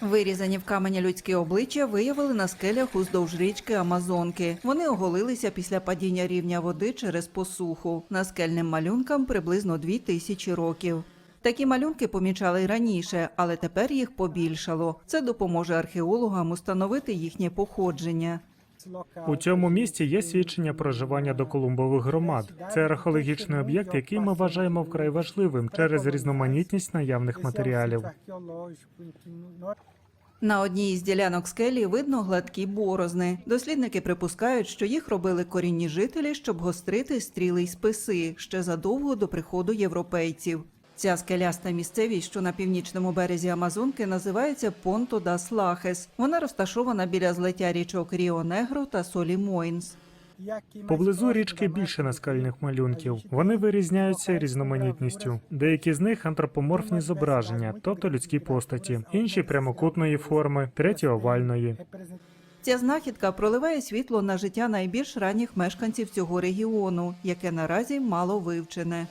Вирізані в камені людські обличчя виявили на скелях уздовж річки Амазонки. Вони оголилися після падіння рівня води через посуху. Наскельним малюнкам приблизно дві тисячі років. Такі малюнки помічали й раніше, але тепер їх побільшало. Це допоможе археологам установити їхнє походження. У цьому місці є свідчення проживання доколумбових громад. Це археологічний об'єкт, який ми вважаємо вкрай важливим через різноманітність наявних матеріалів. На одній із ділянок скелі видно гладкі борозни. Дослідники припускають, що їх робили корінні жителі, щоб гострити стріли й списи ще задовго до приходу європейців. Ця скеляста місцевість, що на північному березі Амазонки, називається Понто дас Лахес. Вона розташована біля злиття річок Ріо Негро та Солі Мойнс. Поблизу річки більше наскальних малюнків. Вони вирізняються різноманітністю. Деякі з них антропоморфні зображення, тобто людські постаті, інші прямокутної форми, треті овальної. Ця знахідка проливає світло на життя найбільш ранніх мешканців цього регіону, яке наразі мало вивчене.